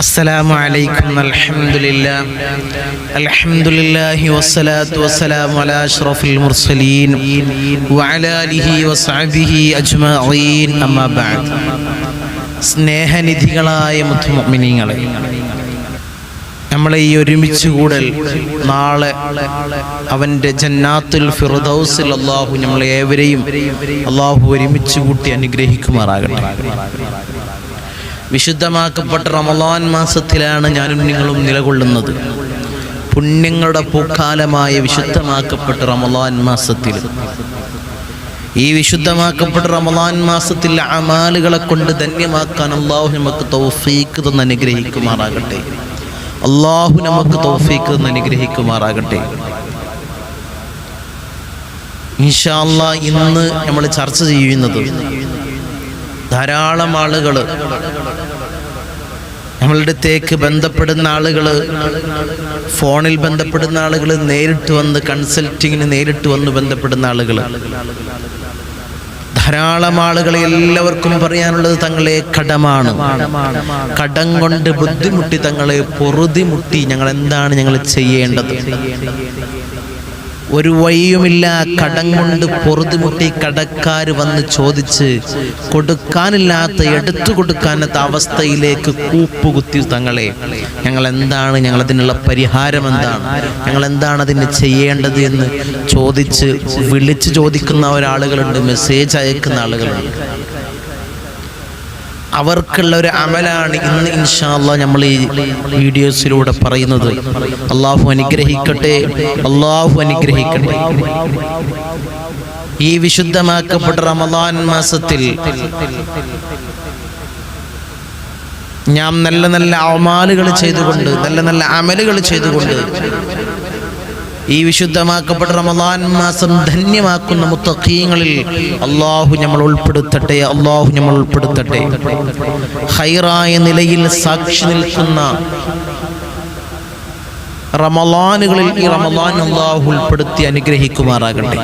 السلام عليكم الحمد لله الحمد لله والصلاة والسلام على أشرف المرسلين وعلى آله وصحبه أجمعين أما بعد സ്നേഹനിധികളായ മുത്തുമിനിങ്ങളെ നമ്മളെ ഈ ഒരുമിച്ച് കൂടൽ നാളെ അവൻ്റെ ജന്നാത്തുൽ ഫിറുദൗസിൽ അള്ളാഹു നമ്മളെ ഏവരെയും അള്ളാഹു ഒരുമിച്ച് കൂട്ടി അനുഗ്രഹിക്കുമാറാകട്ടെ വിശുദ്ധമാക്കപ്പെട്ട റമലാൻ മാസത്തിലാണ് ഞാനും നിങ്ങളും നിലകൊള്ളുന്നത്. പുണ്യങ്ങളുടെ പൂക്കാലമായ വിശുദ്ധമാക്കപ്പെട്ട റമലാൻ മാസത്തിൽ. ഈ വിശുദ്ധമാക്കപ്പെട്ട റമലാൻ മാസത്തിൽ അമാലുകളെ കൊണ്ട് ധന്യമാക്കാൻ അള്ളാഹു നമുക്ക് തൗഫീക്ക് തന്ന് അനുഗ്രഹിക്കുമാറാകട്ടെ. അള്ളാഹു നമുക്ക് തൗഫീക്ക് തന്ന് അനുഗ്രഹിക്കുമാറാകട്ടെ. ഇൻഷാ അല്ലാ ഇന്ന് നമ്മൾ ചർച്ച ചെയ്യുന്നത് ധാരാളം ആളുകൾ നമ്മളുടെ അടുത്തേക്ക് ബന്ധപ്പെടുന്ന ആളുകൾ ഫോണിൽ ബന്ധപ്പെടുന്ന ആളുകൾ നേരിട്ട് വന്ന് കൺസൾട്ടിങ്ങിന് നേരിട്ട് വന്ന് ബന്ധപ്പെടുന്ന ആളുകൾ ധാരാളം ആളുകൾ എല്ലാവർക്കും പറയാനുള്ളത് തങ്ങളെ കടമാണ്. കടം കൊണ്ട് ബുദ്ധിമുട്ടി തങ്ങളെ പൊറുതിമുട്ടി ഞങ്ങൾ എന്താണ് ഞങ്ങൾ ചെയ്യേണ്ടത്? ഒരു വഴിയുമില്ല. കടം കൊണ്ട് പൊറുതുമുട്ടി കടക്കാർ വന്ന് ചോദിച്ച് കൊടുക്കാനില്ലാത്ത എടുത്തു കൊടുക്കാനത്ത അവസ്ഥയിലേക്ക് കൂപ്പുകുത്തി തങ്ങളെ. ഞങ്ങൾ എന്താണ് ഞങ്ങൾ അതിനുള്ള പരിഹാരം എന്താണ് ഞങ്ങൾ എന്താണ് അതിന് ചെയ്യേണ്ടത് എന്ന് ചോദിച്ച് വിളിച്ച് ചോദിക്കുന്ന ഒരാളുകളുണ്ട് മെസ്സേജ് അയക്കുന്ന ആളുകളുണ്ട്. അവർക്കുള്ള ഒരു അമലാണ് ഇന്ന് ഇൻഷാല്ല നമ്മൾ ഈ വീഡിയോസിലൂടെ പറയുന്നത്. അള്ളാഹു അനുഗ്രഹിക്കട്ടെ അള്ളാഹു അനുഗ്രഹിക്കട്ടെ. ഈ വിശുദ്ധമാക്കപ്പെട്ട റമദാൻ മാസത്തിൽ ഞാൻ നല്ല നല്ല അമാലുകൾ ചെയ്തുകൊണ്ട് നല്ല നല്ല അമലുകൾ ചെയ്തുകൊണ്ട് ഈ വിശുദ്ധമാക്കപ്പെട്ട റമദാൻ മാസം ധന്യമാക്കുന്ന മുത്തഖീങ്ങളിൽ അള്ളാഹു നമ്മൾ ഉൾപ്പെടുത്തട്ടെ അള്ളാഹു നമ്മൾ ഉൾപ്പെടുത്തട്ടെ. ഹൈറായ നിലയിൽ സാക്ഷി നിൽക്കുന്ന റമലാനുകളിൽ ഈ റമദാൻ അള്ളാഹു ഉൾപ്പെടുത്തി അനുഗ്രഹിക്കുമാറാകട്ടെ.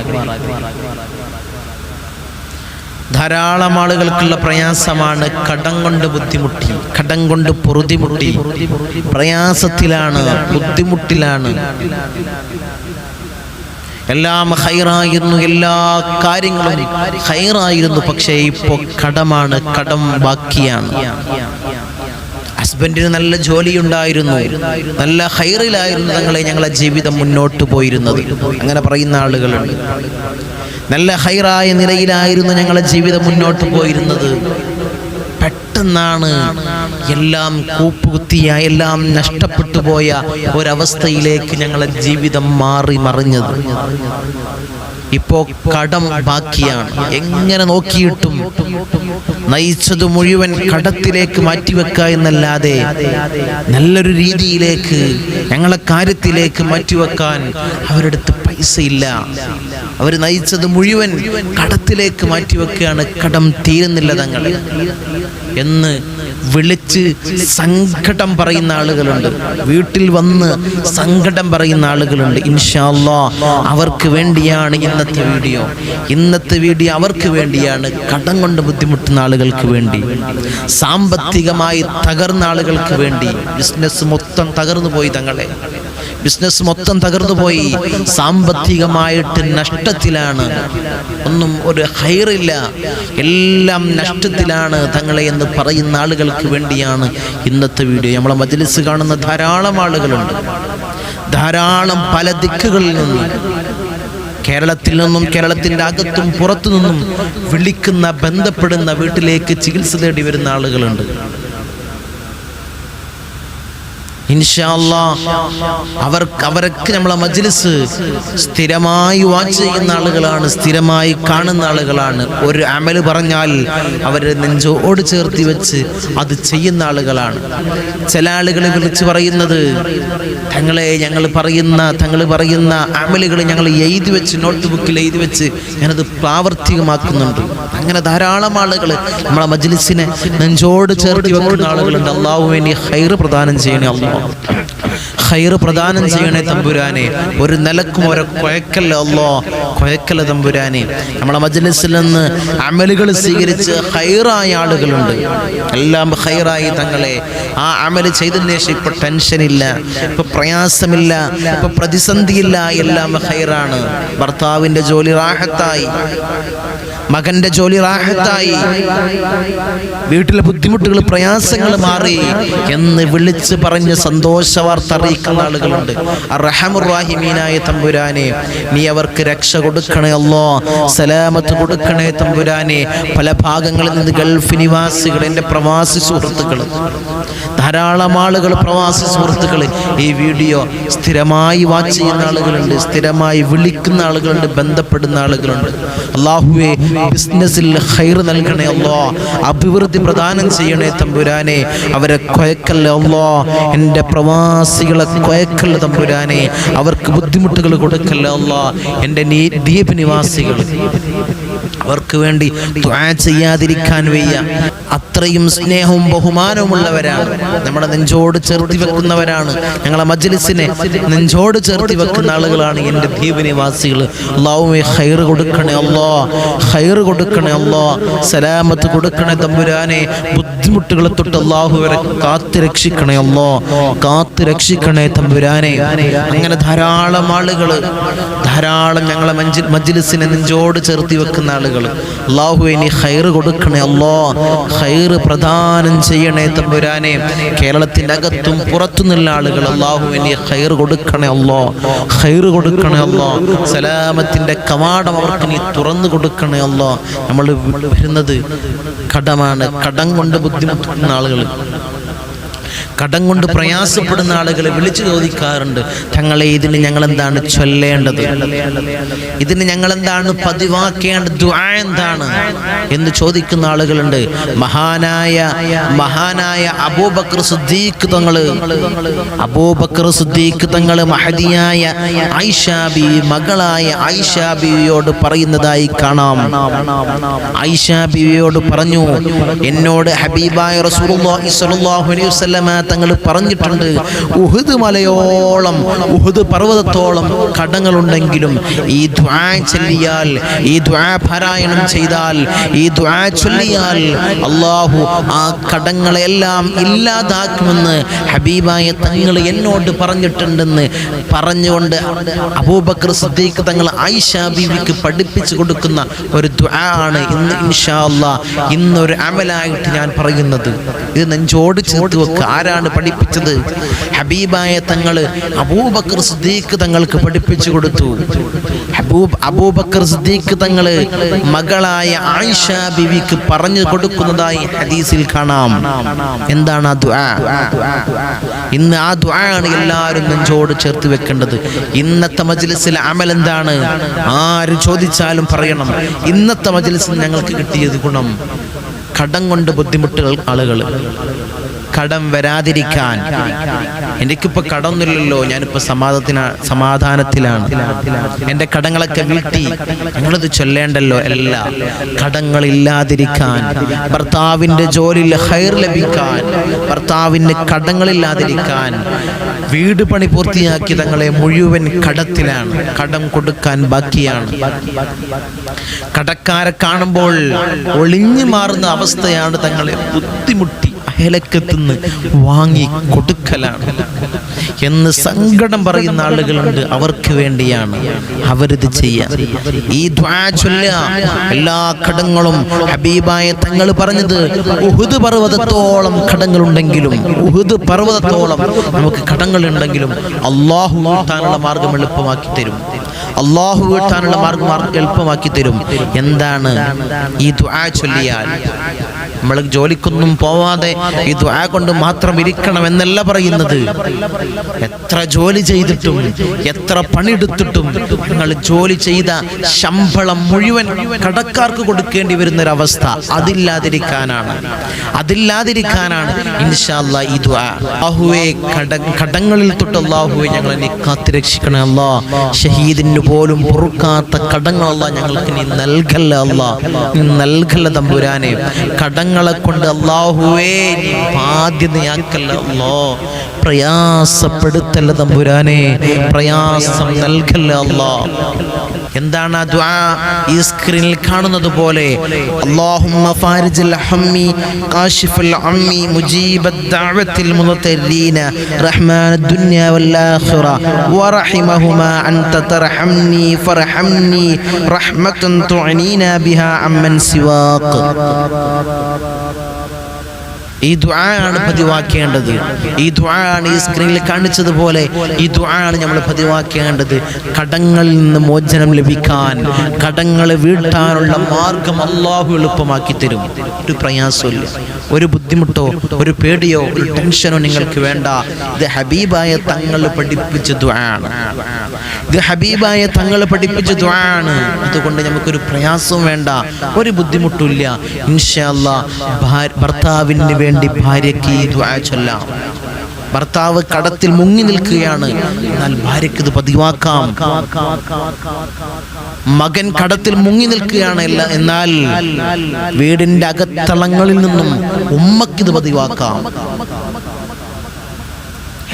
ധാരാളം ആളുകൾക്കുള്ള പ്രയാസമാണ് കടം കൊണ്ട് ബുദ്ധിമുട്ടി കടം കൊണ്ട് പൊറുതിമുട്ടി. പ്രയാസത്തിലാണ് ബുദ്ധിമുട്ടിലാണ്. എല്ലാം ഹൈറായിരുന്നു എല്ലാ കാര്യങ്ങളും ഹൈറായിരുന്നു പക്ഷേ ഇപ്പോൾ കടമാണ് കടം ബാക്കിയാണ്. ഹസ്ബൻഡിന് നല്ല ജോലി ഉണ്ടായിരുന്നു നല്ല ഹൈറിലായിരുന്നു ഞങ്ങളെ ഞങ്ങളെ ജീവിതം മുന്നോട്ട് പോയിരുന്നത്. അങ്ങനെ പറയുന്ന ആളുകളുണ്ട്. നല്ല ഹൈറായ നിലയിലായിരുന്നു ഞങ്ങളുടെ ജീവിതം മുന്നോട്ട് പോയിരുന്നത്. പെട്ടെന്നാണ് എല്ലാം കൂപ്പുകുത്തിയ എല്ലാം നഷ്ടപ്പെട്ടു പോയ ഒരവസ്ഥയിലേക്ക് ഞങ്ങളെ ജീവിതം മാറി മറിഞ്ഞത്. ഇപ്പോ കടം ബാക്കിയാണ്. എങ്ങനെ നോക്കിയിട്ടും നയിച്ചത് മുഴുവൻ കടത്തിലേക്ക് മാറ്റിവെക്ക എന്നല്ലാതെ നല്ലൊരു രീതിയിലേക്ക് ഞങ്ങളെ കാര്യത്തിലേക്ക് മാറ്റിവെക്കാൻ അവരുടെ അടുത്ത് പൈസ ഇല്ല അവർ നയിച്ചത് മുഴുവൻ കടത്തിലേക്ക് മാറ്റിവെക്കുകയാണ്. കടം തീരുന്നില്ല തങ്ങൾ. എന്ന് വിളിച്ച് സങ്കടം പറയുന്ന ആളുകളുണ്ട്. വീട്ടിൽ വന്ന് സങ്കടം പറയുന്ന ആളുകളുണ്ട്. ഇൻഷാല്ലാ അവർക്ക് വേണ്ടിയാണ് ഇന്നത്തെ വീഡിയോ. ഇന്നത്തെ വീഡിയോ അവർക്ക് വേണ്ടിയാണ്. കടം കൊണ്ട് ബുദ്ധിമുട്ടുന്ന ആളുകൾക്ക് വേണ്ടി. സാമ്പത്തികമായി തകർന്ന ആളുകൾക്ക് വേണ്ടി. ബിസിനസ് മൊത്തം തകർന്നു പോയി തങ്ങളെ. ബിസിനസ് മൊത്തം തകർന്നുപോയി സാമ്പത്തികമായിട്ട് നഷ്ടത്തിലാണ്. ഒന്നും ഒരു ഹൈറില്ല. എല്ലാം നഷ്ടത്തിലാണ് തങ്ങളെ എന്ന് പറയുന്ന ആളുകൾക്ക് വേണ്ടിയാണ് ഇന്നത്തെ വീഡിയോ. നമ്മളെ മജ്ലിസ് കാണുന്ന ധാരാളം ആളുകളുണ്ട്. ധാരാളം പല ദിക്കുകളിൽ നിന്നും കേരളത്തിൽ നിന്നും കേരളത്തിന്റെ അകത്തും പുറത്തു നിന്നും വിളിക്കുന്ന ബന്ധപ്പെടുന്ന വീട്ടിലേക്ക് ചികിത്സ തേടി വരുന്ന ആളുകളുണ്ട്. ഇൻഷാല്ലാ അവർക്ക് അവരൊക്കെ നമ്മളെ മജ്ലിസ് സ്ഥിരമായി വാച്ച് ചെയ്യുന്ന ആളുകളാണ് സ്ഥിരമായി കാണുന്ന ആളുകളാണ്. ഒരു അമൽ പറഞ്ഞാൽ അവർ നെഞ്ചോട് ചേർത്തി വെച്ച് അത് ചെയ്യുന്ന ആളുകളാണ്. ചില ആളുകളെ വിളിച്ച് പറയുന്നത് തങ്ങളെ ഞങ്ങൾ പറയുന്ന തങ്ങൾ പറയുന്ന അമലുകൾ ഞങ്ങൾ എഴുതി വെച്ച് നോട്ട് ബുക്കിൽ എഴുതി വെച്ച് ഞാനത് പ്രാവർത്തികമാക്കുന്നുണ്ട്. അങ്ങനെ ധാരാളം ആളുകൾ നമ്മളെ മജ്ലിസിനെ നെഞ്ചോട് ചേർത്തി വെക്കുന്ന ആളുകളുണ്ട്. അള്ളാഹു വേണ്ടി ഹൈർ പ്രദാനം ചെയ്യണേ അള്ളാഹു ഹൈർ പ്രദാനം ചെയ്യണേ തമ്പുരാനെ. ഒരു നിലക്കും ഒരു കുഴക്കല്ല അല്ലോ കുഴക്കല്ല തമ്പുരാനെ. നമ്മളെ മജ്ലിസിൽ നിന്ന് അമലുകൾ സ്വീകരിച്ച് ഹൈറായ ആളുകളുണ്ട്. എല്ലാം ഹൈറായി തങ്ങളെ. ആ അമൽ ചെയ്തതിന് ശേഷം ഇപ്പൊ ടെൻഷനില്ല ഇപ്പൊ പ്രയാസമില്ല ഇപ്പൊ പ്രതിസന്ധിയില്ല എല്ലാം ഹൈറാണ്. ഭർത്താവിന്റെ ജോലി റാഹത്തായി. മകന്റെ ജോലി റാഹത്തായി. വീട്ടിലെ ബുദ്ധിമുട്ടുകൾ പ്രയാസങ്ങൾ മാറി എന്ന് വിളിച്ച് പറഞ്ഞ് സന്തോഷ വാർത്ത അറിയിക്കുന്ന ആളുകളുണ്ട്. റഹമുറാഹിമീനായ തമ്പുരാനെ നീ അവർക്ക് രക്ഷ കൊടുക്കണേ അല്ലോ സലാമത്ത് കൊടുക്കണേ തമ്പുരാനെ. പല ഭാഗങ്ങളിൽ നിന്ന് ഗൾഫ് നിവാസികൾ എന്റെ പ്രവാസി സുഹൃത്തുക്കൾ. ധാരാളം ആളുകൾ പ്രവാസി സുഹൃത്തുക്കൾ ഈ വീഡിയോ സ്ഥിരമായി വാച്ച് ചെയ്യുന്ന ആളുകളുണ്ട് സ്ഥിരമായി വിളിക്കുന്ന ആളുകളുണ്ട് ബന്ധപ്പെടുന്ന ആളുകളുണ്ട്. അള്ളാഹുവെ ബിസിനസ്സിൽ ഹൈർ നൽകണേ അല്ലോ അഭിവൃദ്ധി പ്രദാനം ചെയ്യണേ തമ്പുരാനെ അവരെ കൊയക്കല്ലേ അല്ലോ എന്റെ പ്രവാസികളെ കൊയക്കല്ല തമ്പുരാനെ അവർക്ക് ബുദ്ധിമുട്ടുകൾ കൊടുക്കല്ലേ അല്ലോ എന്റെ നീ ദ്വീപ് നിവാസികൾ. അവർക്ക് വേണ്ടി ചെയ്യാതിരിക്കാൻ വയ്യ. അത്രയും സ്നേഹവും ബഹുമാനവുമുള്ളവരാണ്. നമ്മുടെ നെഞ്ചോട് ചേർത്തി വെക്കുന്നവരാണ്. ഞങ്ങളെ മജ്ലിസിനെ നെഞ്ചോട് ചേർത്തി വെക്കുന്ന ആളുകളാണ് എന്റെ ദ്വീപനിവാസികൾ നിവാസികൾ ഹൈർ കൊടുക്കണേ അല്ലോ. ഹൈർ കൊടുക്കണേ അല്ലോ. സലാമത്ത് കൊടുക്കണേ തമ്പുരാനെ. ബുദ്ധിമുട്ടുകളെ തൊട്ട് അള്ളാഹു വരെ കാത്തു രക്ഷിക്കണേ അല്ലോ. കാത്തു രക്ഷിക്കണേ തമ്പുരാനെ. അങ്ങനെ ധാരാളം ആളുകൾ ധാരാളം ഞങ്ങളെ മജ്ലിസിനെ നെഞ്ചോട് ചേർത്തി വെക്കുന്ന ആളുകൾ അള്ളാഹു ഇനി ഹൈറ് കൊടുക്കണേ അല്ലോ ഹൈറ് പ്രദാനം ചെയ്യണേ തമ്പുരാനെ കേരളത്തിന്റെ അകത്തും പുറത്തുനിന്നുള്ള ആളുകൾ അള്ളാഹു ഇനി ഹൈറ് കൊടുക്കണേ അല്ലോ ഹൈറ് കൊടുക്കണേ അല്ലോ സലാമത്തിന്റെ കവാടം അവർക്ക് നീ തുറന്നു കൊടുക്കണേ അല്ലോ. നമ്മൾ വരുന്നത് കടമാണ് കടം കൊണ്ട് ബുദ്ധിമുട്ടുന്ന ആളുകൾ. കടം കൊണ്ട് പ്രയാസപ്പെടുന്ന ആളുകളെ വിളിച്ചു ചോദിക്കാറുണ്ട്. തങ്ങളെ ഇതിന് ഞങ്ങൾ എന്താണ് ചൊല്ലേണ്ടത്? ഇതിന് ഞങ്ങൾ എന്താണ് പതിവാക്കേണ്ട ദുആ എന്താണ് എന്ന് ചോദിക്കുന്ന ആളുകളുണ്ട്. മഹാനായ മഹാനായ അബൂബക്കർ സുദ്ദീഖ് തങ്ങൾ. അബൂബക്കർ സുദ്ദീഖ് തങ്ങൾ മഹദിയായ ഐഷാബി മകളായ ഐഷാബിയോട് പറയുന്നതായി കാണാം. ഐഷാബിയോട് പറഞ്ഞു എന്നോട് ഹബീബായ റസൂലുള്ളാഹി സ്വല്ലല്ലാഹു അലൈഹി വസല്ലമ തങ്ങൾ പറഞ്ഞിട്ടുണ്ട്. ഉഹുദ് മലയോളം ഉഹുദ് പർവതത്തോളം കടങ്ങളുണ്ടെങ്കിലും ഈ ദ്വാ ചൊല്ലിയാൽ ഈ ദ്വാ പാരായണം ചെയ്താൽ ഈ ദ്വാ ചൊല്ലിയാൽ അള്ളാഹു ആ കടങ്ങളെല്ലാം ഇല്ലാതാക്കുമെന്ന് ഹബീബായ തങ്ങൾ എന്നോട് പറഞ്ഞിട്ടുണ്ടെന്ന് പറഞ്ഞുകൊണ്ട് അബൂബക്കർ സിദ്ദീഖ് തങ്ങൾ ആയിഷ ബീവിക്ക് പഠിപ്പിച്ചു കൊടുക്കുന്ന ഒരു ദ്വാ ആണ് ഇന്ന് ഇൻഷാ അള്ളാഹ് ഇന്നൊരു അമലായിട്ട് ഞാൻ പറയുന്നത്. ഇത് നെഞ്ചോട് ചേർത്ത് വെക്കുക ആരാണ് പഠിപ്പിച്ചത്? ഹബീബായ തങ്ങൾ അബൂബക്കർ സിദ്ദീഖ് തങ്ങൾക്ക് പഠിപ്പിച്ചു കൊടുത്തു. ഹബൂബ് അബൂബക്കർ സിദ്ദീഖ് തങ്ങൾ മകളായ ആയിഷ ബിവിക്ക് പറഞ്ഞു കൊടുക്കുന്നതായി ഹദീസിൽ കാണാം. എന്താണ് ആ ദുആ? ഇന്ന് ആ ദുആ ആണ് എല്ലാവരും നെഞ്ചോട് ചേർത്ത് വെക്കേണ്ടത്. ഇന്നത്തെ മജ്ലിസിൽ അമൽ എന്താണ്? ആര് ചോദിച്ചാലും പറയണം. ഇന്നത്തെ മജ്ലിസിൽ ഞങ്ങൾക്ക് കിട്ടിയത് ഗുണം. കടം കൊണ്ട് ബുദ്ധിമുട്ടുകൾ ആളുകൾ കടം വരാതിരിക്കാൻ. എനിക്കിപ്പോ കടമൊന്നുമില്ലല്ലോ ഞാനിപ്പോ സമാധാന സമാധാനത്തിലാണ്. എന്റെ കടങ്ങളൊക്കെ വീട്ടി. ഞങ്ങളത് ചൊല്ലേണ്ടല്ലോ അല്ല കടങ്ങളില്ലാതിരിക്കാൻ. ഭർത്താവിന്റെ ജോലിയിൽ ഹൈർ ലഭിക്കാൻ. ഭർത്താവിന് കടങ്ങളില്ലാതിരിക്കാൻ. വീട് പണി പൂർത്തിയാക്കി തങ്ങളെ മുഴുവൻ കടത്തിലാണ്. കടം കൊടുക്കാൻ ബാക്കിയാണ്. കടക്കാരെ കാണുമ്പോൾ ഒളിഞ്ഞു മാറുന്ന അവസ്ഥയാണ് തങ്ങളെ ബുദ്ധിമുട്ടി അയലക്കത്തുനിന്ന് വാങ്ങി കൊടുക്കലാണ്. എന്ന് സങ്കടം പറയുന്ന ആളുകളുണ്ട്. അവർക്ക് വേണ്ടിയാണ് അവരിത് ചെയ്യാൻ. ഈ എല്ലാ കടങ്ങളും ഹബീബായ തങ്ങൾ പറഞ്ഞത് ഉഹുദ് പർവതത്തോളം കടങ്ങളുണ്ടെങ്കിലും ഉഹുദ് പർവതത്തോളം നമുക്ക് കടങ്ങളുണ്ടെങ്കിലും അള്ളാഹു വീട്ടാനുള്ള മാർഗം എളുപ്പമാക്കി തരും. അള്ളാഹു വീട്ടാനുള്ള മാർഗം എളുപ്പമാക്കി തരും. എന്താണ്? ഈ ദ്വാ ചൊല്ലിയാൽ നമ്മൾ ജോലിക്കൊന്നും പോവാതെ ഈ ദ്വാ കൊണ്ട് മാത്രം ഇരിക്കണം എന്നല്ല പറയുന്നത്. എത്ര ജോലി ചെയ്തിട്ടും എത്ര പണിയെടുത്തിട്ടും നിങ്ങൾ ജോലി ചെയ്ത ശമ്പളം മുഴുവൻ കടക്കാർക്ക് കൊടുക്കേണ്ടി വരുന്ന ഒരു അവസ്ഥ അതില്ലാതിരിക്കാനാണ്. അതില്ലാതിരിക്കാനാണ്. ഇൻഷാല്ല ഈ ദ്വാ അഹുവേ കട കടങ്ങളിൽ തൊട്ട് അള്ളാഹുവെ ഞങ്ങളെ നീ കാത്തുരക്ഷിക്കണേ അല്ലാ. ഷഹീദിന് പോലും പൊറുക്കാത്ത കടങ്ങളല്ല ഞങ്ങൾക്ക് നീ നൽകല്ല അല്ലാ. നൽകല്ല തമ്പുരാനെ. കടങ്ങളെ കൊണ്ട് അള്ളാഹുവേ ബാധ്യതയാക്കല്ലോ. പ്രയാസപ്പെടുത്തല്ല തമ്പുരാനെ പ്രയാസം നൽകല്ല അല്ലാ. എന്താണ് ആ ഈ സ്ക്രീനിൽ കാണുന്നത് പോലെ അല്ലാഹുമ്മ ഫാരിജൽ ഹമ്മി അമ്മി ദഅവത്തിൽ ആഖിറ റഹ്മതൻ ബിഹാ സിവാഖ് বাপ ഈ ദുആയാണ് പതിവാക്കേണ്ടത്. ഈ ദുആയാണ് ഈ സ്ക്രീനിൽ കാണിച്ചതുപോലെ ഈ ദുആയാണ് നമ്മൾ പതിവാക്കേണ്ടത്. കടങ്ങളിൽ നിന്ന് മോചനം ലഭിക്കാൻ കടങ്ങൾ വീട്ടാനുള്ള മാർഗം അള്ളാഹു എളുപ്പമാക്കി തരും. ഒരു പ്രയാസമില്ല ഒരു ബുദ്ധിമുട്ടോ ഒരു പേടിയോ ഒരു ടെൻഷനോ നിങ്ങൾക്ക് വേണ്ട. ഇത് ഹബീബായ തങ്ങൾ പഠിപ്പിച്ച ദുആണ് ഇത് ഹബീബായ തങ്ങൾ പഠിപ്പിച്ച ദുആണ് അതുകൊണ്ട് നമുക്കൊരു പ്രയാസവും വേണ്ട. ഒരു ബുദ്ധിമുട്ടില്ല ഇൻഷല്ല ഭർത്താവിന് വേണ്ടി ഭാര്യയ്ക്ക് ഈ ദുആ ചൊല്ലാം. ഭർത്താവ് കടത്തിൽ മുങ്ങി നിൽക്കുകയാണ്. എന്നാൽ ഭാര്യയ്ക്ക് ഇത് പതിവാക്കാം. മകൻ കടത്തിൽ മുങ്ങി നിൽക്കുകയാണ് എന്നാൽ വീടിന്റെ അകത്തളങ്ങളിൽ നിന്നും ഉമ്മക്കിത് പതിവാക്കാം.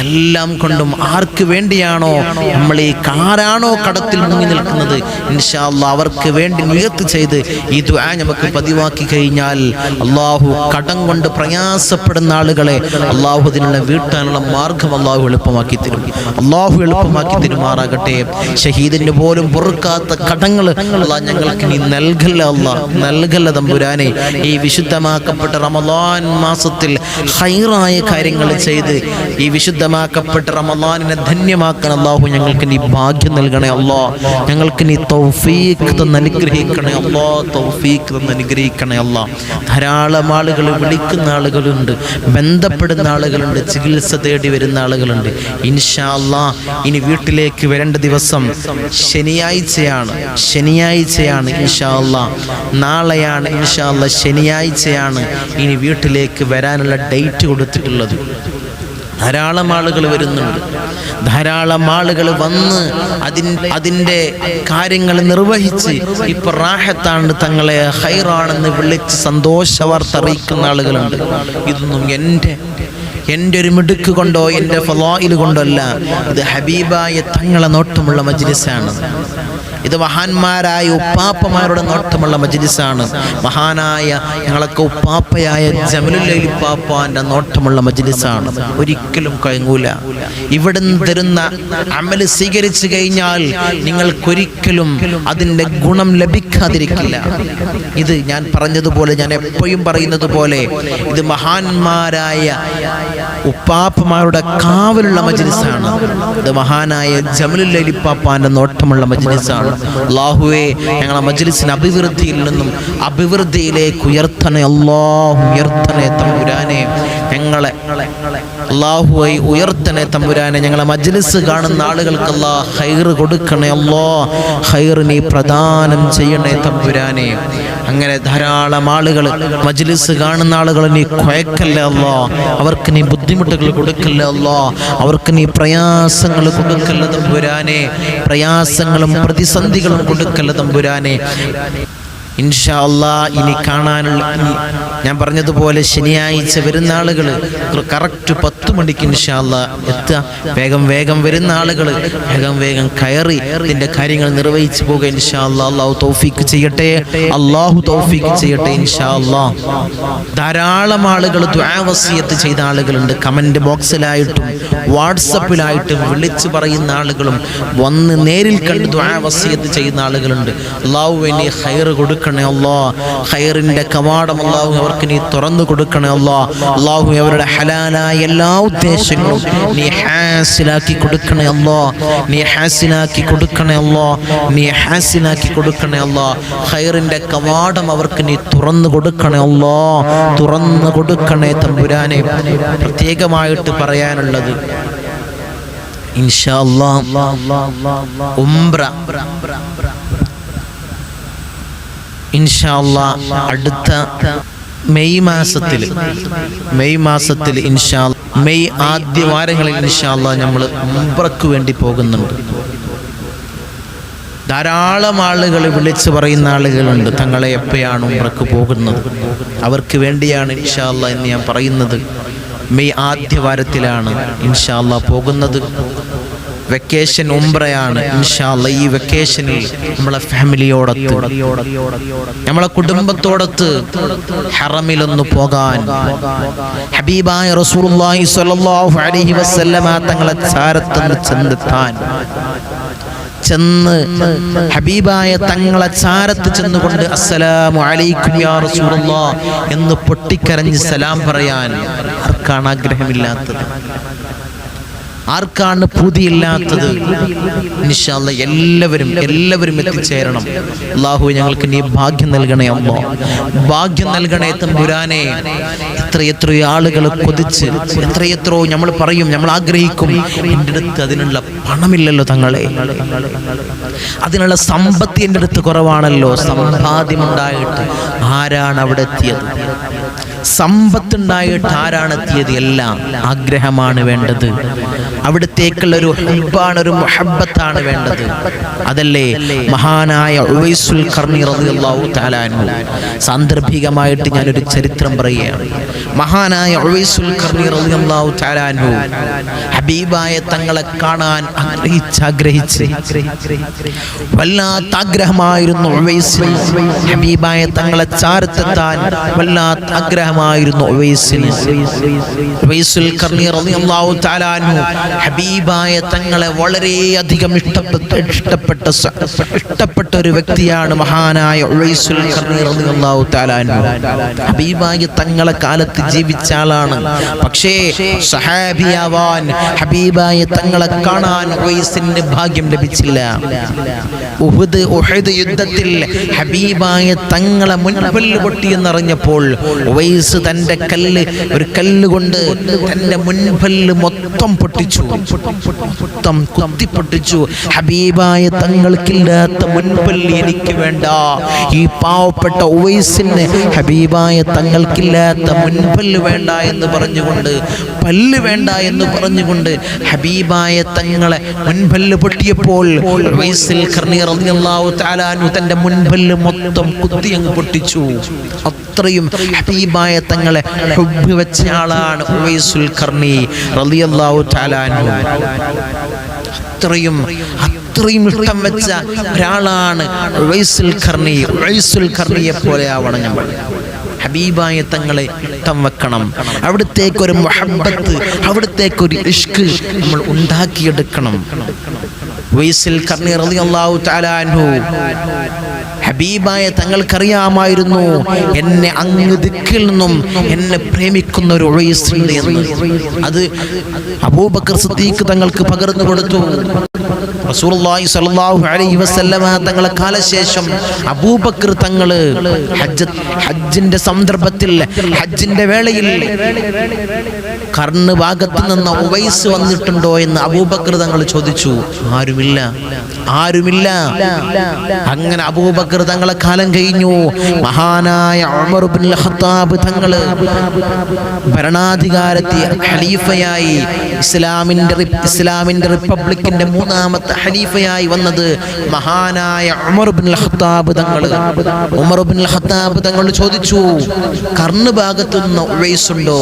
എല്ലാം കൊണ്ടും ആർക്ക് വേണ്ടിയാണോ? നമ്മൾ ഈ കാരാണോ കടത്തിൽ മുങ്ങി നിൽക്കുന്നത്? ഇൻഷാല്ല അവർക്ക് വേണ്ടി നിയത്ത് ചെയ്ത് ഈ ദുആ നമുക്ക് പതിവാക്കി കഴിഞ്ഞാൽ അള്ളാഹു കടം കൊണ്ട് പ്രയാസപ്പെടുന്ന ആളുകളെ അള്ളാഹു അതിനുള്ള വീട്ടാനുള്ള മാർഗം അള്ളാഹു എളുപ്പമാക്കി തരും. അള്ളാഹു എളുപ്പമാക്കി തരുമാറാകട്ടെ. ഷഹീദിന് പോലും പൊറുക്കാത്ത കടങ്ങൾ അള്ളാഹ് ഞങ്ങൾക്ക് നീ നൽകല്ല അള്ളാഹ് നൽകല്ല തമ്പുരാനെ. ഈ വിശുദ്ധമാക്കപ്പെട്ട റമദാൻ മാസത്തിൽ ഹൈറായ കാര്യങ്ങൾ ചെയ്ത് ഈ വിശുദ്ധമാക്കപ്പെട്ട റമദാനിനെ ധന്യമാക്കണം അള്ളാഹു ഞങ്ങൾക്ക് നീ ഭാഗ്യം നൽകണേ അള്ളാഹ് ഞങ്ങൾക്ക് നീ തൗഫീഖ് തന്ന് അനുഗ്രഹിക്കണേ അള്ളാഹ് തൗഫീഖ് തന്ന് അനുഗ്രഹിക്കണേ അള്ളാഹ് ധാരാളം ആളുകൾ വിളിക്കുന്ന ആളുകളുണ്ട് ബന്ധപ്പെടുന്ന ആളുകളുണ്ട് ചികിത്സ തേടി വരുന്ന ആളുകളുണ്ട്. ഇൻഷാ ഇനി വീട്ടിലേക്ക് വരേണ്ട ദിവസം ശനിയാഴ്ചയാണ്. ശനിയാഴ്ചയാണ് ഇൻഷാ അല്ലാ നാളെയാണ് ഇൻഷാ അല്ലാ ശനിയാഴ്ചയാണ് ഇനി വീട്ടിലേക്ക് വരാനുള്ള ഡേറ്റ് കൊടുത്തിട്ടുള്ളത്. ധാരാളം ആളുകൾ വരുന്നുണ്ട്. ധാരാളം ആളുകൾ വന്ന് അതിൻ അതിന്റെ കാര്യങ്ങൾ നിർവഹിച്ച് ഇപ്പൊ റാഹത്താണ് തങ്ങളെ ഹൈറാണെന്ന് വിളിച്ച് സന്തോഷ വാർത്ത അറിയിക്കുന്ന ആളുകളുണ്ട്. ഇതൊന്നും എന്റെ എന്റെ ഒരു മിടുക്ക് കൊണ്ടോ എന്റെ ഫലോയിൽ കൊണ്ടോ അല്ല. ഇത് ഹബീബായ തങ്ങളെ നോട്ടമുള്ള മജ്ലിസാണ്. ഇത് മഹാന്മാരായ ഉപ്പാപ്പമാരുടെ നോട്ടമുള്ള മജ്ലിസാണ്. മഹാനായ ഞങ്ങളൊക്കെ ഉപ്പാപ്പയായ ജമലുല്ലൈൽ ഉപ്പാപ്പാന്റെ നോട്ടമുള്ള മജ്ലിസാണ്. ഒരിക്കലും കഴങ്ങൂല. ഇവിടുന്ന് തരുന്ന അമൽ സ്വീകരിച്ചു കഴിഞ്ഞാൽ നിങ്ങൾക്കൊരിക്കലും അതിന്റെ ഗുണം ലഭിക്കാതിരിക്കില്ല. ഇത് ഞാൻ പറഞ്ഞതുപോലെ ഞാൻ എപ്പോഴും പറയുന്നത് പോലെ ഇത് മഹാന്മാരായ ഉപ്പാപ്പമാരുടെ കാവലുള്ള മജ്ലിസാണ്. ഇത് മഹാനായ ജമലുല്ലലിപ്പാപ്പാന്റെ നോട്ടമുള്ള മജ്ലിസാണ്. അള്ളാഹുവെ ഞങ്ങളെ മജ്ലിസിന് അഭിവൃദ്ധിയിൽ നിന്നും അഭിവൃദ്ധിയിലേക്ക് ഉയർത്തണേ അള്ളാഹു ഉയർത്തണേ തമ്പുരാനെ. ഞങ്ങളെ അള്ളാഹുവൈ ഉയർത്തണേ തമ്പുരാനെ ഞങ്ങളെ മജ്ലിസ് കാണുന്ന ആളുകൾക്ക് ഹൈർ കൊടുക്കണേ അല്ലോ ഹൈർ നീ പ്രദാനം ചെയ്യണേ തമ്പുരാനെ. അങ്ങനെ ധാരാളം ആളുകൾ മജ്ലിസ് കാണുന്ന ആളുകൾ നീ കുഴക്കല്ലേ അല്ലോ അവർക്ക് നീ ബുദ്ധിമുട്ടുകൾ കൊടുക്കല്ലേ അല്ലോ അവർക്ക് നീ പ്രയാസങ്ങൾ കൊടുക്കല്ല തമ്പുരാനെ. പ്രയാസങ്ങളും പ്രതിസന്ധികളും കൊടുക്കല്ല തമ്പുരാനെ. ഇൻഷാ അല്ലാ ഇനി കാണാനുള്ള ഞാൻ പറഞ്ഞതുപോലെ ശനിയാഴ്ച വരുന്ന ആളുകൾ കറക്റ്റ് പത്ത് മണിക്ക് ഇൻഷാല്ല എത്തുക. വേഗം വേഗം വരുന്ന ആളുകൾ വേഗം വേഗം കയറി ഇതിന്റെ കാര്യങ്ങൾ നിർവഹിച്ചു പോകുക ഇൻഷാല്ല അള്ളാഹു തൗഫീക്ക് ചെയ്യട്ടെ. അള്ളാഹു തൗഫീക്ക് ചെയ്യട്ടെ ഇൻഷാ അല്ലാ. ധാരാളം ആളുകൾ ദ്വാവസ്യത്ത് ചെയ്ത ആളുകളുണ്ട്. കമന്റ് ബോക്സിലായിട്ടും വാട്സപ്പിലായിട്ടും വിളിച്ചു പറയുന്ന ആളുകളും വന്ന് നേരിൽ കണ്ട് ദ്വാവസ്യത്ത് ചെയ്യുന്ന ആളുകളുണ്ട്. അള്ളാഹു വേണ്ടി ഹയർ കൊടുക്കണം കൊടുക്കണേ അല്ലോ. ഖൈറിന്റെ കവാടം അള്ളാഹു അവർക്ക് നീ തുറന്നു കൊടുക്കണേ അല്ലോ. അള്ളാഹു അവരുടെ ഹലാലായ എല്ലാ ഉദ്ദേശങ്ങളും നീ ഹാസിലാക്കി കൊടുക്കണേ അല്ലോ. നീ ഹാസിലാക്കി കൊടുക്കണേ അല്ലോ. നീ ഹാസിലാക്കി കൊടുക്കണേ അല്ലോ. ഖൈറിന്റെ കവാടം അവർക്ക് നീ തുറന്നു കൊടുക്കണേ അല്ലോ. തുറന്നു കൊടുക്കണേ തമ്പുരാനെ. പ്രത്യേകമായിട്ട് പറയാനുള്ളത് ഇൻഷാ അല്ലാ. ഉംറ. ഇൻഷാ അല്ലാ അടുത്ത മെയ് മാസത്തിൽ മെയ് മാസത്തിൽ ഇൻഷാ മെയ് ആദ്യ വാരങ്ങളിൽ ഇൻഷാ അല്ലാ നമ്മൾ ഉംറക്ക് വേണ്ടി പോകുന്നുണ്ട്. ധാരാളം ആളുകൾ വിളിച്ചു പറയുന്ന ആളുകളുണ്ട് തങ്ങളെ എപ്പോഴാണ് ഉംറക്ക് പോകുന്നത്? അവർക്ക് വേണ്ടിയാണ് ഇൻഷാ അല്ലാ എന്ന് ഞാൻ പറയുന്നത്. മെയ് ആദ്യ വാരത്തിലാണ് ഇൻഷാ അല്ലാ പോകുന്നത്. വെക്കേഷൻ ഉംറയാണ് ഇൻഷാ അല്ലാ ഈ വെക്കേഷനിൽ നമ്മളെ ഫാമിലിയോടൊത്ത് നമ്മളെ കുടുംബത്തോടൊത്ത് ഹറമിലൊന്ന് പോകാൻ. ഹബീബായ റസൂലുള്ളാഹി സ്വല്ലല്ലാഹു അലൈഹി വസല്ലമ തങ്ങളെ ചാരത്തൊന്ന് ചെന്നെത്താൻ. ചെന്ന് ഹബീബായ തങ്ങളെ ചാരത്ത് ചെന്നുകൊണ്ട് അസ്സലാമു അലൈക്കും യാ റസൂലുള്ളാ എന്ന് പൊട്ടിക്കരഞ്ഞ് സലാം പറയാൻ ആർക്കാണ് ആഗ്രഹമില്ലാത്തത്? ആർക്കാണ് പുതിയില്ലാത്തത്? എല്ലാവരും എല്ലാവരും എത്തിച്ചേരണം. അള്ളാഹു ഞങ്ങൾക്ക് നീ ഭാഗ്യം നൽകണേ അമ്മോ ഭാഗ്യം നൽകണേ തമ്പുരാനെ. എത്രയെത്രയോ ആളുകൾ കൊതിച്ച് എത്രയെത്രയോ നമ്മൾ പറയും നമ്മൾ ആഗ്രഹിക്കും. എന്റെ അടുത്ത് അതിനുള്ള പണമില്ലല്ലോ തങ്ങളെ. അതിനുള്ള സമ്പത്ത് എന്റെ അടുത്ത് കുറവാണല്ലോ. സമ്പാദ്യമുണ്ടായിട്ട് ആരാണ് അവിടെ എത്തിയത്? സമ്പത്തുണ്ടായിട്ട് ആരാണ് എത്തിയത് എല്ലാം ആഗ്രഹമാണ് വേണ്ടത്. അവിടത്തേക്കുള്ള ഒരു ഹുബാണ് ഒരു മഹബത്താണ് വേണ്ടത്. അതല്ലേ? മഹാനായ ഉവൈസുൽ ഖർണി റളിയല്ലാഹു സാന്ദർഭികമായിട്ട് ഞാനൊരു ചരിത്രം പറയുകയാണ്. മഹാനായ ഉവൈസുൽ ഹബീബായ തങ്ങളെ കാണാൻ ആഗ്രഹിച്ച് വല്ലാത്ത ആഗ്രഹമായിരുന്നു ഹബീബായ തങ്ങളെ ചാരത്തെത്താൻ വല്ലാത്ത ആഗ്രഹമായിരുന്നു. അൻഹു ഹബീബായ തങ്ങളെ വളരെയധികം ഇഷ്ടപ്പെട്ട ഇഷ്ടപ്പെട്ട ഇഷ്ടപ്പെട്ട ഒരു വ്യക്തിയാണ് മഹാനായ ഹബീബായ തങ്ങളെ കാലത്ത് ജീവിച്ച ആളാണ്. പക്ഷേ സഹാബിയാവാൻ ഹബീബായ തങ്ങളെ കാണാൻ ഉവൈസിന് ഭാഗ്യം ലഭിച്ചില്ല. ഉഹുദ് യുദ്ധത്തിൽ ഹബീബായ തങ്ങളെ മുൻപല്ല് പൊട്ടിയെന്നറിഞ്ഞപ്പോൾ ഉവൈസ് തന്റെ കല്ല് ഒരു കല്ല് കൊണ്ട് തന്റെ മുൻപല്ല് മൊത്തം പൊട്ടിച്ചു. മൊത്തം കുത്തി പൊട്ടിച്ചു. ഹബീബായ തങ്ങൾക്കില്ലാത്ത മുൻപല്ല് എനിക്ക് വേണ്ട. ഈ പാവപ്പെട്ട ഉവൈസിന് ഹബീബായ തങ്ങൾക്കില്ലാത്ത മുൻപല്ല് വേണ്ട എന്ന് പറഞ്ഞുകൊണ്ട് പല്ല് വേണ്ട എന്ന് പറഞ്ഞുകൊണ്ട് ഹബീബായ തങ്ങളെ മുൻപല്ല് പൊട്ടിയപ്പോൾ തന്റെ മുൻപല്ല് മൊത്തം കുത്തി അങ്ങ് പൊട്ടിച്ചു. അത്രയും ഹബീബായ തങ്ങളെ ഹുബ് വെച്ച ആളാണ് ഉവൈസുൽ കർണി റളിയല്ലാഹു തആല അത്രയും അത്രയും ഇഷ്ടം വെച്ച ഒരാളാണ് ഉവൈസുൽ കർണി ഉവൈസുൽ കർണിയെ പോലെ ആവണം നമ്മൾ ഹബീബായ തങ്ങളെ ഇഷ്ടം വെക്കണം. അവിടുത്തേക്കൊരു മുഹബത്ത് അവിടത്തേക്ക് ഒരു ഇഷ്ക് നമ്മൾ ഉണ്ടാക്കിയെടുക്കണം. വൈസിൽ കർണി റളിയല്ലാഹു തആല അൻഹു. ഹബീബായ തങ്ങൾക്കറിയാമായിരുന്നു. എന്നെ അങ്ങ് ദിക്കിൽ നിന്നും എന്നെ പ്രേമിക്കുന്ന ഒരു ഉവൈസുണ്ട് എന്ന് അത് അബൂബക്കർ സിദ്ദീഖ് തങ്ങൾക്ക് പകർന്നു കൊടുത്തു. റസൂലുള്ളാഹി സ്വല്ലല്ലാഹു അലൈഹി വസല്ലമ തങ്ങളെ കാലശേഷം അബൂബക്കർ തങ്ങൾ ഹജ്ജ് ഹജ്ജിന്റെ സന്ദർഭത്തിൽ ഹജ്ജിന്റെ വേളയിൽ കർണ് ഭാഗത്ത് നിന്ന് ഉവൈസ് വന്നിട്ടുണ്ടോ എന്ന് അബൂബക്കർ തങ്ങൾ ചോദിച്ചു. ആരുമില്ല. ആരുമില്ല. അങ്ങനെ അബൂബക്കർ തങ്ങളെ കാലം കഴിഞ്ഞു. മഹാനായ ഖത്താബ് തങ്ങൾ ഭരണാധികാരത്തെ ഖലീഫയായി ഇസ്ലാമിന്റെ ഇസ്ലാമിന്റെ റിപ്പബ്ലിക്കിന്റെ മൂന്നാമത്തെ ഹലീഫയായി വന്നത് മഹാനായ ഖത്താബ് തങ്ങൾ ഖത്താബ് ചോദിച്ചു കർണ് ഭാഗത്തു നിന്ന് ഉവൈസ് ഉണ്ടോ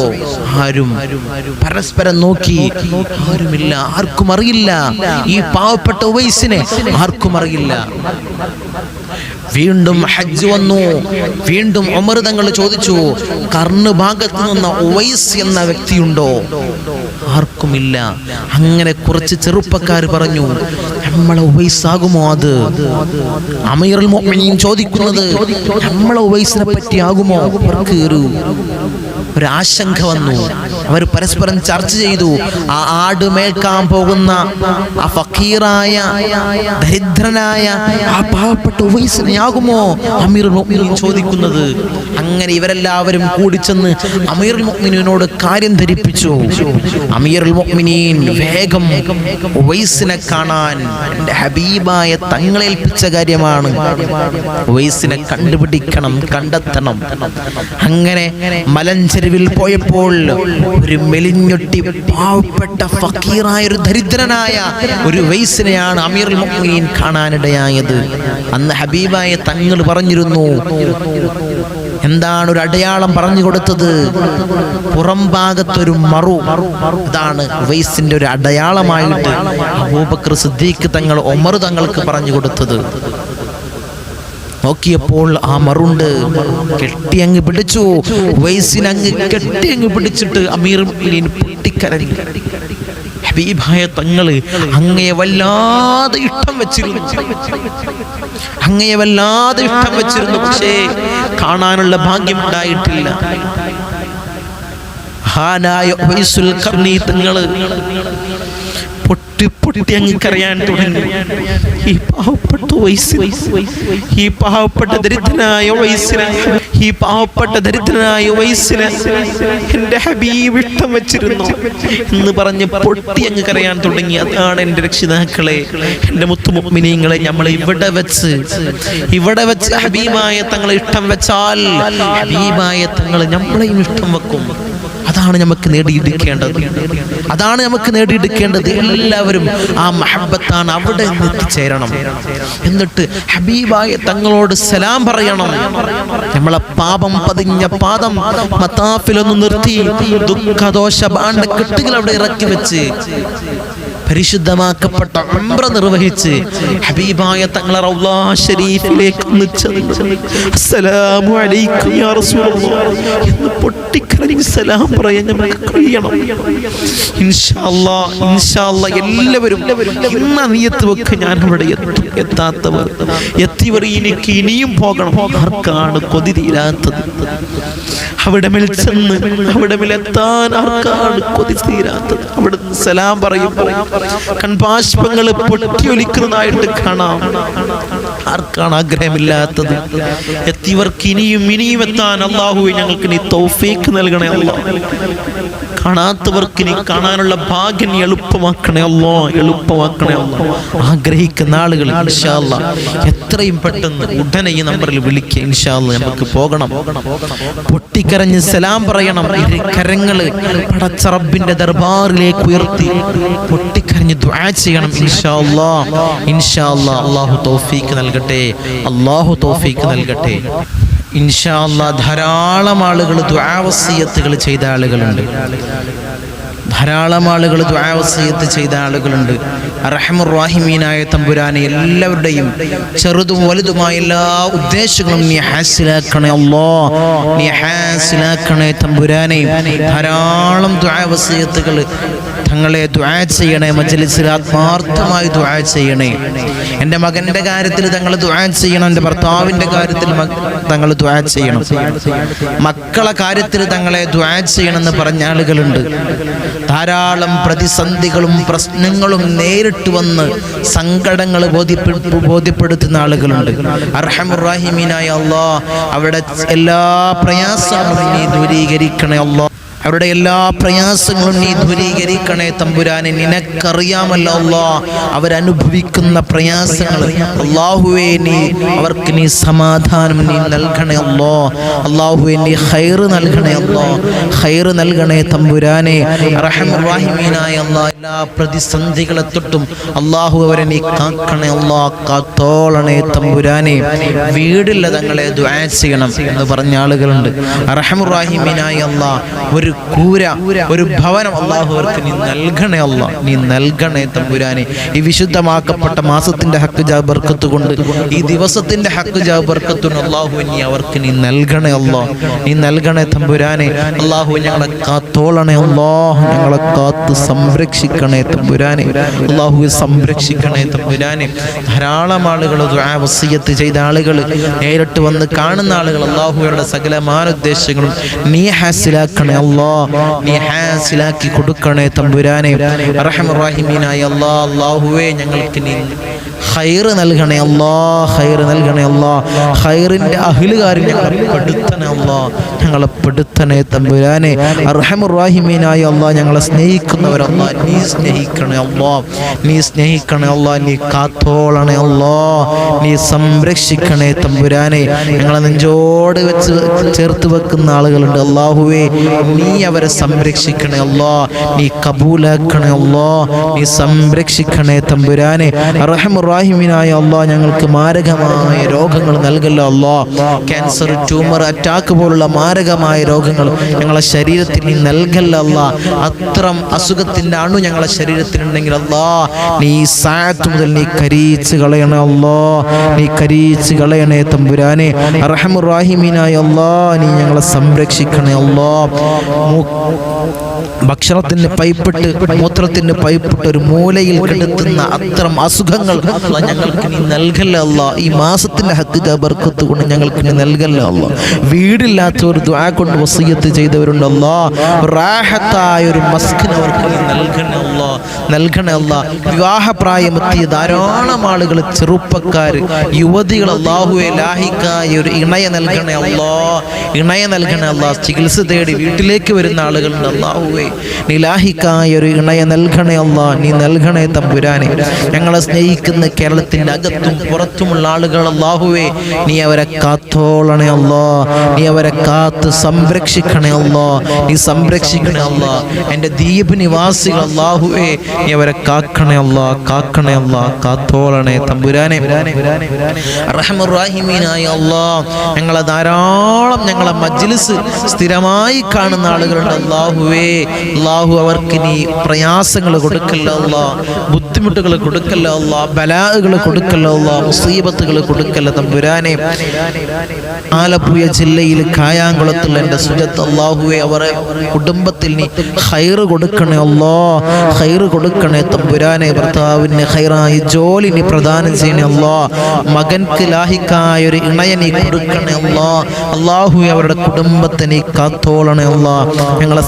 ആരും. പരസ്പരം നോക്കി ആരുമില്ല ആർക്കും അറിയില്ല. ഈ പാവപ്പെട്ട ഉവൈസിനെ ആർക്കും അറിയില്ല. വീണ്ടും ഹജ്ജ് വന്നു. വീണ്ടും ഉമർ തങ്ങൾ ചോദിച്ചു കർണ് ഭാഗത്ത് നിന്ന ഉവൈസ് എന്ന വ്യക്തിയുണ്ടോ? ആർക്കുമില്ല. അങ്ങനെ കുറച്ച് ചെറുപ്പക്കാർ പറഞ്ഞു നമ്മളെ ഉവൈസ് ഉവൈസാകുമോ അത്? അമീറുൽ ചോദിക്കുന്നത് നമ്മളെ ഉവൈസിനെ പറ്റി ആകുമോ? അവർക്ക് ഒരു ആശങ്ക വന്നു. അവർ പരസ്പരം ചർച്ച ചെയ്തു. ആ ആട് മേൽക്കാൻ പോകുന്ന ആ ഫക്കീറായ ദരിദ്രനായ ആ പാവപ്പെട്ട ഉവൈസിനെയാകുമോ അമീർ മുഅ്മിനീൻ ചോദിക്കുന്നത്. അങ്ങനെ ഇവരെല്ലാവരും കൂടി ചെന്ന് അമീർ മുഅ്മിനീനോട് കാര്യം ധരിപ്പിച്ചു. അമീർ മുഅ്മിനീൻ വേഗം ഉവൈസിനെ കാണാൻ എന്റെ ഹബീബായ തങ്ങളേൽപ്പിച്ച കാര്യമാണ്. ഉവൈസിനെ കണ്ടുപിടിക്കണം കണ്ടെത്തണം. അങ്ങനെ മലഞ്ചെരുവിൽ പോയപ്പോൾ ഒരു മെലിഞ്ഞൊട്ടി പാവപ്പെട്ട ഫക്കീറായ ഒരു ദരിദ്രനായ ഒരു വയസ്സിനെയാണ് അമീർ മുഹീൻ കാണാനിടയായത്. അന്ന് ഹബീബായ തങ്ങൾ പറഞ്ഞിരുന്നു എന്താണ് ഒരു അടയാളം പറഞ്ഞു കൊടുത്തത്? പുറം ഭാഗത്തൊരു മറു. ഇതാണ് വയസ്സിന്റെ ഒരു അടയാളമായിട്ട് അബൂബക്കർ സിദ്ദീഖ് തങ്ങൾ ഒമർ തങ്ങൾക്ക് പറഞ്ഞു കൊടുത്തത്. നോക്കിയപ്പോൾ ആ മറുണ്ട് കെട്ടിയങ്ങ് പിടിച്ചു. വയസ്സിനങ്ങ് കെട്ടിയങ്ങ് പിടിച്ചിട്ട് മുഅ്മിനീൻ പൊട്ടിക്കരഞ്ഞു. ഹബീബായ തങ്ങൾ അങ്ങയെ വല്ലാതെ ഇഷ്ടം വെച്ചിരുന്നു. അങ്ങയെ വല്ലാതെ ഇഷ്ടം വെച്ചിരുന്നു. പക്ഷേ കാണാനുള്ള ഭാഗ്യം ഉണ്ടായിട്ടില്ല. ഹാനായ തങ്ങൾ പൊട്ടി പൊട്ടി അങ്ങ് തുടങ്ങി. ഈ പാവപ്പെട്ട വയസ്സിന് ഈ പാവപ്പെട്ട ദരിദ്രനായ വയസ്സിന് ഈ പാവപ്പെട്ട ദരിദ്രനായ വയസ്സിന് എന്റെ ഹബീബ് ഇഷ്ടം വെച്ചിരുന്നു. എന്ന് പറഞ്ഞ് പൊട്ടി അങ്ങ് കരയാൻ തുടങ്ങി. അതാണ് എന്റെ രക്ഷിതാക്കളെ എന്റെ മുത്തുമുമ്മിനിങ്ങളെ നമ്മൾ ഇവിടെ വെച്ച്. ഇവിടെ വെച്ച് ഹബീബായ തങ്ങളെ ഇഷ്ടം വെച്ചാൽ ഹബീബായ തങ്ങൾ നമ്മളെയും ഇഷ്ടം വെക്കും. അതാണ് നമുക്ക് നേടിയെടുക്കേണ്ടത്. അതാണ് നമുക്ക് നേടിയെടുക്കേണ്ടത്. എല്ലാവരും ആ മഹബത്താണ് അവിടെ എത്തിച്ചേരണം. എന്നിട്ട് ഹബീബായ തങ്ങളോട് സലാം പറയണം. നമ്മളെ പാപം പതിഞ്ഞ പാദം മത്താഫിലൊന്ന് നിർത്തി. ദുഃഖദോഷ ബാണ്ട കെട്ടുകൾ അവിടെ ഇറക്കി വെച്ച്. പരിശുദ്ധമാക്കപ്പെട്ട ഉംറ നിർവഹിച്ച് ഹബീബായ തങ്ങളെ റൗലാ ഷരീഫിലേക്ക് അസ്സലാമു അലൈക്കും യാ സലാം ഇൻഷാ ഇൻഷാ എല്ലാവരും നിയത്ത് വെക്ക് ഞാൻ അവിടെ എത്തും. എത്താത്തവർ എത്തിയവർ എനിക്ക് ഇനിയും പോകണം. ആർക്കാണ് കൊതി തീരാത്തത്? അവിടെ ചെന്ന് അവിടെ എത്താൻ ആർക്കാണ് കൊതി തീരാത്തത്? അവിടെ സലാം പറയും കൺപാഷ്പങ്ങൾ പൊട്ടിയൊലിക്കുന്നതായിട്ട് കാണാം. ആർക്കാണ് ആഗ്രഹമില്ലാത്തത്? എത്തിയവർക്ക് ഇനിയും ഇനിയും എത്താൻ അള്ളാഹു ഞങ്ങൾക്ക് നീ തൗഫീക്ക് നൽകണേ അല്ലാ കാണാത്തവർക്ക് നീ കാണാനുള്ള ഭാഗ്യം എളുപ്പമാക്കണേ അല്ലോ എളുപ്പമാക്കണേ അല്ലോ ആഗ്രഹിക്കുന്ന ആളുകൾ ഇൻഷാല്ല എത്രയും പെട്ടെന്ന് ഉടനെ ഈ നമ്പറിൽ വിളിക്കുക ഇൻഷാ അല്ലാ നമുക്ക് പോകണം. പൊട്ടിക്കരഞ്ഞ് സലാം പറയണം. കരങ്ങൾ കരങ്ങൾ പടച്ച റബ്ബിന്റെ ദർബാറിലേക്ക് ഉയർത്തി പൊട്ടിക്കരഞ്ഞ് ദുആ ചെയ്യണം. ഇൻഷാ അല്ലാ. ഇൻഷാ അല്ലാ. അല്ലാഹു തൗഫീക്ക് നൽകട്ടെ. അല്ലാഹു തൗഫീക്ക് നൽകട്ടെ. ഇൻഷാ അല്ലാ. ധാരാളം ആളുകൾ ദ്വാവസീയത്തുകൾ ചെയ്ത ആളുകളുണ്ട്. ധാരാളം ആളുകൾ ദ്വാവസീയത്ത് ചെയ്ത ആളുകളുണ്ട്. റഹമുറാഹിമീനായ തമ്പുരാനെ എല്ലാവരുടെയും ചെറുതും വലുതുമായ എല്ലാ ഉദ്ദേശങ്ങളും നീ ഹാസിലാക്കണേ അല്ലോ. നീ ഹാസിലാക്കണേ തമ്പുരാനെ. ധാരാളം ദ്വാവസീയത്തുകൾ തങ്ങളെ ദ്വാ ചെയ്യണേ മജലിസിൽ ആത്മാർത്ഥമായി ദ്വാ ചെയ്യണേ. എന്റെ മകന്റെ കാര്യത്തിൽ തങ്ങൾ ദ്വാ ചെയ്യണം എന്റെ ഭർത്താവിന്റെ കാര്യത്തിൽ തങ്ങൾ ദ്വാ ചെയ്യണം. മക്കളെ കാര്യത്തിൽ തങ്ങളെ ദ്വാ ചെയ്യണമെന്ന് പറഞ്ഞ ആളുകളുണ്ട്. ധാരാളം പ്രതിസന്ധികളും പ്രശ്നങ്ങളും നേരിട്ട് വന്ന് സങ്കടങ്ങൾ ബോധ്യപ്പെടു ബോധ്യപ്പെടുത്തുന്ന ആളുകളുണ്ട്. അർഹമുറാഹിമീനായ അള്ളാഹ് അവിടെ എല്ലാ പ്രയാസങ്ങളും നീ ദൂരീകരിക്കണേ അള്ളാ. അവരുടെ എല്ലാ പ്രയാസങ്ങളും നീ ദൂരീകരിക്കണേ തമ്പുരാനെ. നിനക്കറിയാമല്ലോ അള്ളാ അവരനുഭവിക്കുന്ന പ്രയാസങ്ങൾ അള്ളാഹുവേ നീ അവർക്ക് നീ സമാധാനം നീ നൽകണേ അല്ലോ അള്ളാഹുവേ നീ ഹൈറ് നൽകണേ അല്ലോ ഹൈറ് നൽകണേ തമ്പുരാനെ. റഹമുറാഹിമീനായ അള്ളാ എല്ലാ പ്രതിസന്ധികളെ തൊട്ടും അള്ളാഹു അവരെ നീ കാക്കണേ അള്ളാ കാത്തോളണേ തമ്പുരാനെ. വീടില്ല തങ്ങളെ ദുആ ചെയ്യണം എന്ന് പറഞ്ഞ ആളുകളുണ്ട്. റഹമുറാഹിമീനായ അള്ളാ ഒരു കൂര ഒരു ഭവനം അള്ളാഹു അവർക്ക് നീ നൽകണേ അല്ല. നീ നൽകണേ തമ്പുരാനെ. ഈ വിശുദ്ധമാക്കപ്പെട്ട മാസത്തിന്റെ ഹക്ക് ജാ ബർക്കത്ത് കൊണ്ട് ഈ ദിവസത്തിന്റെ ഹക്ക് ജാ അള്ളാഹു നീ അവർക്ക് നീ നൽകണേ അല്ല. നീ നൽകണേ തമ്പുരാനെ. അള്ളാഹു ഞങ്ങളെ കാത്തോളണേ അല്ലോ. ഞങ്ങളെ കാത്ത് സംരക്ഷിക്കണേ തമ്പുരാനെ. അള്ളാഹു സംരക്ഷിക്കണേ തമ്പുരാനെ. ധാരാളം ആളുകൾ വസിയത്ത് ചെയ്ത ആളുകൾ നേരിട്ട് വന്ന് കാണുന്ന ആളുകൾ അള്ളാഹുവരുടെ സകലമാനുദ്ദേശങ്ങളും നീ ഹാസിലാക്കണേ അല്ലാ. നീ ഹാസിലാക്കി കൊടുക്കണേ തമ്പുരാനെ. റഹ്മറാഹിമീനായ അല്ലാ അള്ളാഹുവേ ഞങ്ങൾക്ക് നീ ഹൈർ നൽകണേ അല്ലാ ഹൈർ നൽകണേ അല്ലാ. ഹൈറിന്റെ അഹിലുകാരിൽ ഞങ്ങളെ പെടുത്തണേ അല്ലാ ഞങ്ങളെ പെടുത്തണേ തമ്പുരാനെ. അർഹമുറാഹിമീനായ അല്ലാ ഞങ്ങളെ സ്നേഹിക്കുന്നവരല്ലാ നീ സ്നേഹിക്കണേ അല്ലാ. നീ സ്നേഹിക്കണേ അല്ലാ നീ കാത്തോളണേ അല്ലാ. നീ സംരക്ഷിക്കണേ തമ്പുരാനെ. ഞങ്ങളെ നെഞ്ചോട് വെച്ച് ചേർത്ത് വെക്കുന്ന ആളുകളുണ്ട്. അള്ളാഹുവേ നീ അവരെ സംരക്ഷിക്കണേ അല്ലാ. നീ കബൂലാക്കണേ അല്ലാ. നീ സംരക്ഷിക്കണേ തമ്പുരാനെ. റഹമുറാഹിമിനായ അല്ലാ ഞങ്ങൾക്ക് മാരകമായ രോഗങ്ങൾ നൽകല്ലോ അല്ലാ. ക്യാൻസർ ട്യൂമർ അറ്റാക്ക് പോലുള്ള മാരകമായ രോഗങ്ങൾ ഞങ്ങളെ ശരീരത്തിൽ നീ നൽകല്ലോ അല്ലാ. അത്രം അസുഖത്തിന്റെ അണു ഞങ്ങളെ ശരീരത്തിലുണ്ടെങ്കിൽ അല്ലാ നീ സാത്ത് മുതൽ നീ കരീച്ച് കളയണേ അല്ലാ. നീ കരീച്ച് കളയണേ തമ്പുരാനെ. റഹമുറാഹിമിനായ അല്ലാ നീ ഞങ്ങളെ സംരക്ഷിക്കണേ അല്ലാ. 哦 ഭക്ഷണത്തിന് പൈപ്പിട്ട് മൂത്രത്തിന് പൈപ്പിട്ട് ഒരു മൂലയിൽ കിടത്തുന്ന അത്തരം അസുഖങ്ങൾ ഞങ്ങൾക്ക് നൽകല്ല ഈ മാസത്തിന്റെ ഹക്ക് ബർക്കത്ത് കൊണ്ട് ഞങ്ങൾക്ക് നൽകല്ല അല്ല വീടില്ലാത്ത ഒരു ദ്വാ കൊണ്ട് വസീയത്ത് ചെയ്തവരുണ്ടല്ലോ റാഹത്തായ ഒരു മസ്കിന് അവർക്ക് നീ നൽകണേ അല്ല നൽകണേ വിവാഹപ്രായമെത്തിയ ധാരാളം ആളുകൾ ചെറുപ്പക്കാർ യുവതികൾ അള്ളാഹുവെ ലാഹിക്കായ ഒരു ഇണയെ നൽകണേ അല്ലാ ഇണയെ നൽകണേ ചികിത്സ തേടി വീട്ടിലേക്ക് വരുന്ന ആളുകളുണ്ട് അള്ളാഹുവേ. നീ ഒരു ഇണയെ നൽകണേ അല്ല നീ നൽകണേ തമ്പുരാനെ. ഞങ്ങളെ സ്നേഹിക്കുന്ന കേരളത്തിന്റെ അകത്തും പുറത്തുമുള്ള ആളുകൾ അല്ലാഹുവേ നീ അവരെ കാത്തോളണേ അല്ലോ നീ അവരെ കാത്ത് സംരക്ഷിക്കണേ അല്ലോ നീ സംരക്ഷിക്കണേ അല്ലാ എന്റെ ദ്വീപ് നിവാസികൾ അല്ലാഹുവേ നീ അവരെ കാക്കണേ അല്ലാ കാക്കണേ അല്ലാ കാത്തോളണേ തമ്പുരാനെ. ഞങ്ങളെ ധാരാളം ഞങ്ങളെ മജ്ലിസ് സ്ഥിരമായി കാണുന്ന ആളുകളുണ്ട് അള്ളാഹുവേ. അള്ളാഹു അവർക്ക് നീ പ്രയാസങ്ങൾ കൊടുക്കല്ല അല്ലാ ബുദ്ധിമുട്ടുകൾ കൊടുക്കല്ല അല്ലാ ബലാഹുകൾ കൊടുക്കല്ല അല്ലാ മുസീബത്തുകൾ കൊടുക്കല്ല തമ്പുരാനെ. ആലപ്പുഴ ജില്ലയിൽ കായാങ്കുളത്തുള്ള എന്റെ സുജത്ത് അള്ളാഹുവെ അവരെ കുടുംബത്തിൽ നീ ഹൈറ് കൊടുക്കണേ അല്ലോ ഹൈറ് കൊടുക്കണേ തമ്പുരാനെ ഭർത്താവിന് ഹൈറായി ജോലി നീ പ്രദാനം ചെയ്യണേ അല്ലോ മകൻക്ക് ലാഹിക്കായ ഒരു ഇണയെ നീ കൊടുക്കണേ അല്ലോ അള്ളാഹു അവരുടെ കുടുംബത്തെ നീ കാത്തോളണേ അല്ലോ ഞങ്ങളെ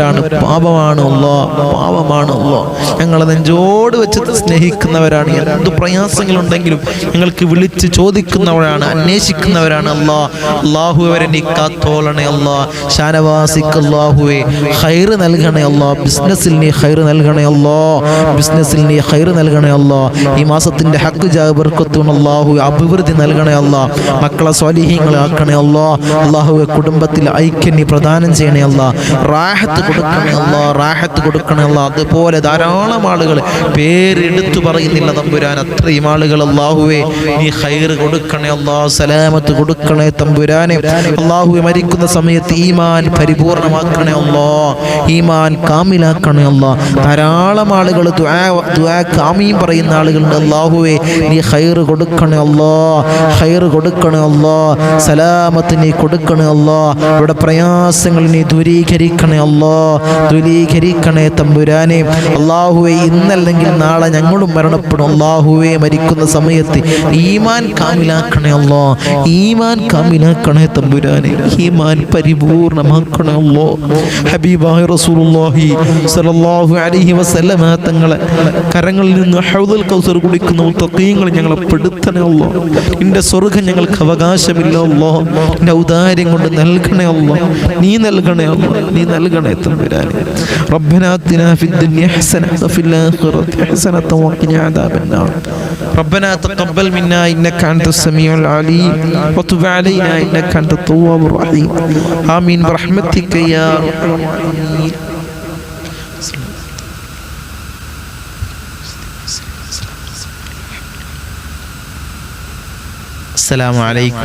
സ്നേഹിക്കുന്നവരാണ് പാപമാണ് ഉള്ളോ പാപമാണ് ഉള്ളോ ഞങ്ങളെ നെഞ്ചോട് വെച്ച് സ്നേഹിക്കുന്നവരാണ്. എന്ത് പ്രയാസങ്ങളുണ്ടെങ്കിലും ഞങ്ങൾക്ക് വിളിച്ച് ചോദിക്കുന്നവരാണ്. അന്വേഷിക്കുന്നവരാണ് അല്ലാ അള്ളാഹു അവരെ നീ കാത്തോളണേ അല്ലാ ഷാനവാസിക്ക് അള്ളാഹുവെ ഹൈറ് നൽകണേ അല്ലാ ബിസിനസ്സിൽ നീ ഹൈറ് നൽകണേ അല്ലാ ബിസിനസ്സിൽ നീ ഹൈറ് നൽകണേ അല്ലാ ഈ മാസത്തിന്റെ ഹക്ക് ജാബർക്കത്തും അള്ളാഹു അഭിവൃദ്ധി നൽകണേ അല്ലാ മക്കളെ സ്വാലിഹ്യങ്ങളെ ആക്കണേ അല്ലാ അള്ളാഹുവെ കുടുംബത്തിൽ ഐക്യം നീ പ്രദാനം ചെയ്യണേ അല്ലാ റാഹത്ത് കൊടുക്കണേ അല്ലാ റാഹത്ത് കൊടുക്കണേ അല്ലാ. അതുപോലെ ധാരാളം ആളുകൾ പേരെടുത്തു പറയുന്നില്ല തമ്പുരാൻ. അത്രയും ആളുകൾ അള്ളാഹുവെ നീ ഹൈർ കൊടുക്കണേ അള്ളാഹു സലാമത്ത് കൊടുക്കണേ തമ്പുരാനെ. അള്ളാഹുവെ മരിക്കുന്ന സമയത്ത് ഈമാൻ പരിപൂർണമാക്കണേ അല്ലാ ഈമാൻ കാമിലാക്കണേ അള്ളോ ധാരാളം ആളുകൾ കാമിയും പറയുന്ന ആളുകളുണ്ട്. അള്ളാഹുവെ നീ ഹൈർ കൊടുക്കണേ അള്ളോ ഹൈർ കൊടുക്കണേ അള്ളോ സലാമത്ത് നീ കൊടുക്കണേ അള്ളോ ഇവിടെ പ്രയാസങ്ങൾ നീ ദൂരീകരിക്കണേ അല്ലാ. ദൂരീകരിക്കണേ തമ്പുരാനെ. അള്ളാഹുവെ ഇന്നല്ലെങ്കിൽ നാളെ ഞങ്ങളും മരണപ്പെടും. അള്ളാഹുവെ മരിക്കുന്ന സമയത്ത് ഈമാൻ കാമിലാക്കണേ അല്ലോ ഈമാൻ കാമിലാക്കണേ തമ്പുരാനെ. ഈമാൻ പരിപൂർണമാക്കണേ അല്ലോ ഹബീബായ റസൂലുള്ളാഹി സ്വല്ലല്ലാഹു അലൈഹി വസല്ലമ തങ്ങളെ കരങ്ങളിൽ നിന്ന് ഹൗദൽ കൗസർ കുടിക്കുന്ന മുത്തഖീങ്ങൾ ഞങ്ങളെ പെടുത്തണേ അല്ലോ നിന്റെ സ്വർഗം ഞങ്ങൾക്ക് അവകാശമില്ല അല്ലോ നിന്റെ ഔദാര്യം കൊണ്ട് നൽകണേ അല്ലോ നീ നൽകണേ അല്ലോ നീ നൽകണേ തമ്പുരാനെ ربنا آتنا في الدنيا حسنة وفي الآخرة حسنة وقنا عذاب النار ربنا تقبل منا إنك أنت السميع العليم وتب علينا إنك أنت التواب الرحيم آمين برحمتك يا أرحم الراحمين السلام عليكم